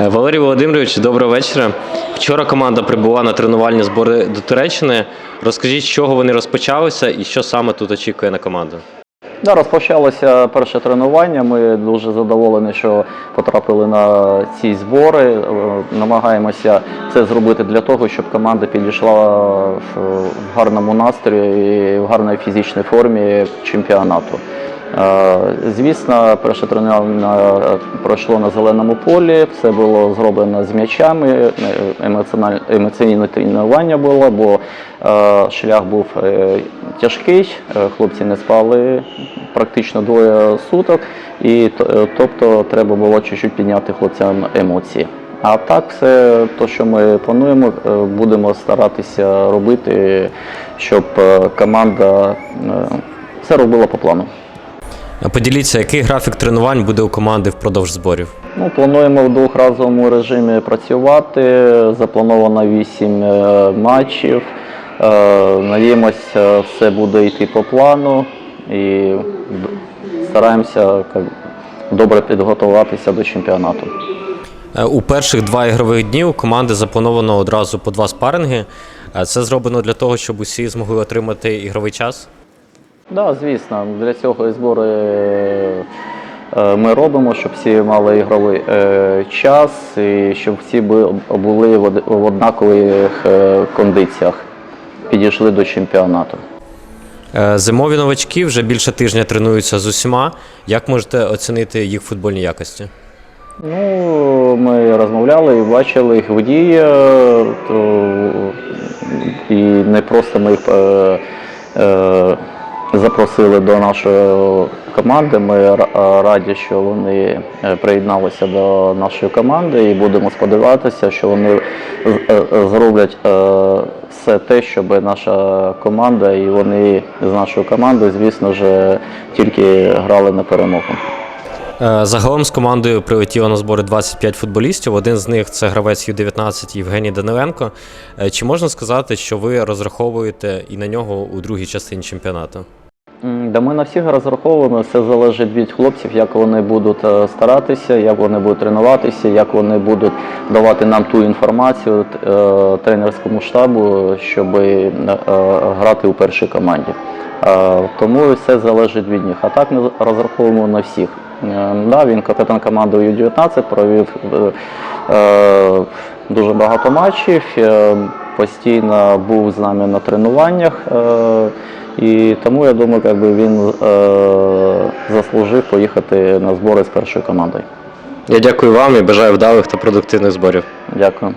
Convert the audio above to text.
Е, Валерій Володимирович, доброго вечора. Вчора команда прибула на тренувальні збори до Туреччини. Розкажіть, з чого вони розпочалися і що саме тут очікує на команду? Да, розпочалося перше тренування. Ми дуже задоволені, що потрапили на ці збори. Е, Намагаємося це зробити для того, щоб команда підійшла в гарному настрої і в гарній фізичній формі чемпіонату. Е, Звісно, перше тренування пройшло на зеленому полі, все було зроблено з м'ячами, е, емоційне тренування було, бо е, шлях був е, тяжкий, е, хлопці не спали практично двоє суток, і е, тобто треба було чуть-чуть підняти хлопцям емоції. А так, все те, що ми плануємо, е, будемо старатися робити, щоб е, команда е, все робила по плану. А Поділіться, який графік тренувань буде у команди впродовж зборів? Ну, плануємо в двохразовому режимі працювати. Заплановано 8 е, матчів. Е, Надіємося, все буде йти по плану і стараємося добре підготуватися до чемпіонату. Е, У перших два ігрових дні у команди заплановано одразу по два спаринги. Це зроблено для того, щоб усі змогли отримати ігровий час. Так, да, звісно, для цього і збори е, ми робимо, щоб всі мали ігровий е, час і щоб всі були в однакових е, кондиціях, підійшли до чемпіонату. Зимові новачки вже більше тижня тренуються з усіма. Як можете оцінити їх футбольні якості? Ну, ми розмовляли і бачили їх в дії, то, і не просто ми їх запросили до нашої команди. Ми раді, що вони е, приєдналися до нашої команди і будемо сподіватися, що вони е, зроблять е, все те, щоб наша команда і вони з нашою командою, звісно ж, тільки грали на перемогу. Е, Загалом з командою прилетіло на збори 25 футболістів. Один з них це гравець Ю-19 Євгеній Даниленко. Е, Чи можна сказати, що ви розраховуєте і на нього у другій частині чемпіонату? Да ми на всіх розраховуємо, все залежить від хлопців, як вони будуть е, старатися, як вони будуть тренуватися, як вони будуть давати нам ту інформацію е, тренерському штабу, щоб е, грати у першій команді. Тому все залежить від них. А так ми розраховуємо на всіх. Да, він капітан команди Ю-19, провів дуже багато матчів, постійно був з нами на тренуваннях. І тому я думаю, якби він е, заслужив поїхати на збори з першою командою. Я дякую вам і бажаю вдалих та продуктивних зборів. Дякую.